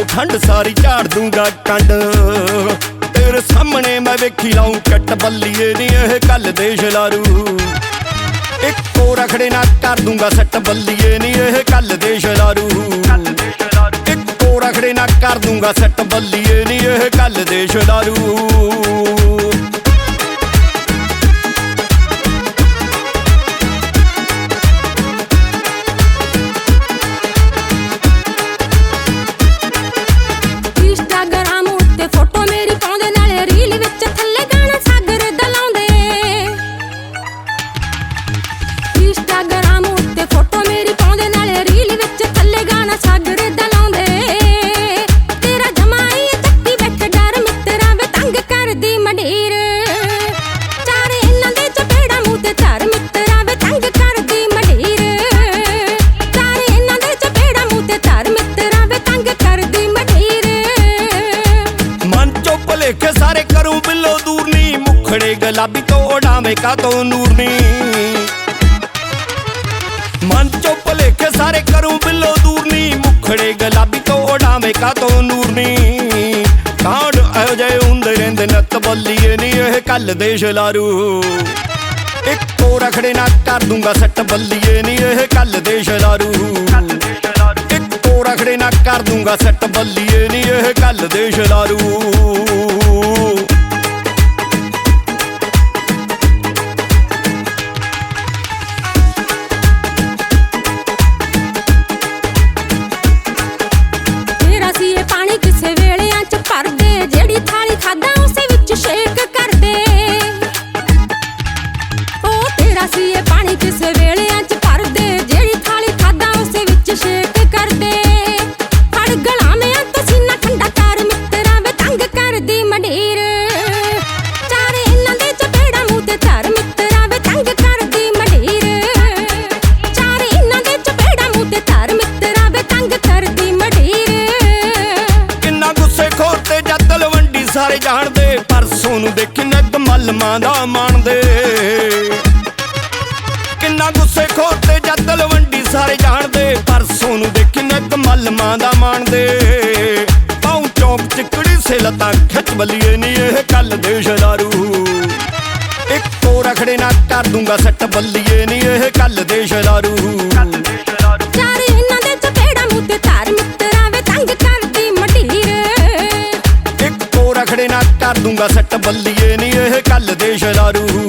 ਸਾਰੀ ਝਾੜ ਦੂੰਗਾ ਕੰਡ ਤੇਰੇ ਸਾਹਮਣੇ ਮੈਂ ਵੇਖੀ ਲਾਉਂ ਕੱਟ ਬੱਲੀਏ ਨਹੀਂ ਇਹ ਕੱਲ ਦੇ ਸ਼ਲਾਰੂ ਇੱਕੋ ਰਖੜੇ ਨਾ ਕਰ ਦੂੰਗਾ ਸੱਟ ਬੱਲੀਏ ਨਹੀਂ ਇਹ ਕੱਲ ਦੇ ਸ਼ਲਾਰੂ ਇੱਕੋ ਰਖੜੇ ਨਾ ਕਰ ਦੂੰਗਾ ਸੱਟ ਬੱਲੀਏ ਨਹੀਂ ਇਹ ਕੱਲ ਦੇਸ਼ ਲਾਰੂ ਚੋਂ ਸਾਰੇ ਕਰੂੰ ਬਿੱਲੋ ਦੂਰ ਨੀ ਮੁਖੜੇ ਗੁਲਾਬੀ ਤੋਂ ਉਡਾਵੇਂ ਕਾਤੋਂ ਨੂਰ ਨੀ ਮਨ ਚੋਂ ਭੁਲੇਖੇ ਸਾਰੇ ਕਰੂੰ ਬਿੱਲੋ ਦੂਰ ਨੀ ਮੁਖੜੇ ਗੁਲਾਬੀ ਤੋਂ ਉਡਾਵੇਂ ਕਾਤੋਂ ਨੂਰ ਨੀ ਕਾਂਡ ਇਹੋ ਜਿਹੇ ਹੁੰਦੇ ਰਹਿੰਦੇ ਨੱਤ ਬੱਲੀਏ ਨੀ ਇਹ ਕੱਲ ਦੇ ਸ਼ਲਾਰੂ ਇੱਕੋ ਰਖੜੇ ਨਾ ਕਰ ਦੂੰਗਾ, ਸੱਟ ਬੱਲੀਏ ਨੀ ਇਹ ਕੱਲ ਦੇ ਸ਼ਲਾਰੂ ਇੱਕੋ ਰਖੜੇ ਨਾ ਕਰ ਦੂੰਗਾ, ਸੱਟ ਬੱਲੀਏ ਨੀ ਇਹ ਕੱਲ ਦੇ ਸ਼ਲਾਰੂ ਸਾਰੇ ਜਾਣਦੇ, ਪਰਸੋਂ ਨੂੰ ਦੇਖੀ ਨੱਕ ਮਲਮਾਂ ਦਾ ਮਾਣਦੇ। ਕਿੰਨਾ ਗੁੱਸੇ ਖੋਰ ਤੇ ਜੱਤ ਤਲਵੰਡੀ ਸਾਰੇ ਜਾਣਦੇ, ਪਰਸੋਂ ਨੂੰ ਦੇਖੀ ਨੱਕ ਮਲਮਾਂ ਦਾ ਮਾਣਦੇ। ਪਾਉ ਚੌਂਕ ਚਿਕੜੀ ਸੇ ਲਤਾ ਖਿੱਚ ਬਲੀਏ ਨਹੀਂ ਇਹ ਕੱਲ ਦੇ ਸ਼ਦਾਰੂ ਇੱਕੋ ਰਖੜੇ ਨਾ ਕਰ ਦੂੰਗਾ, ਸੱਟ ਬੱਲੀਏ ਨੀ ਇਹ ਕੱਲ ਦੇ ਕੱਲ ਚਾਰੇ ਦੂੰਗਾ ਸੱਟ ਬੱਲੀਏ ਨਹੀਂ ਇਹ ਕੱਲ ਦੇ ਸ਼ਦਾਰੂ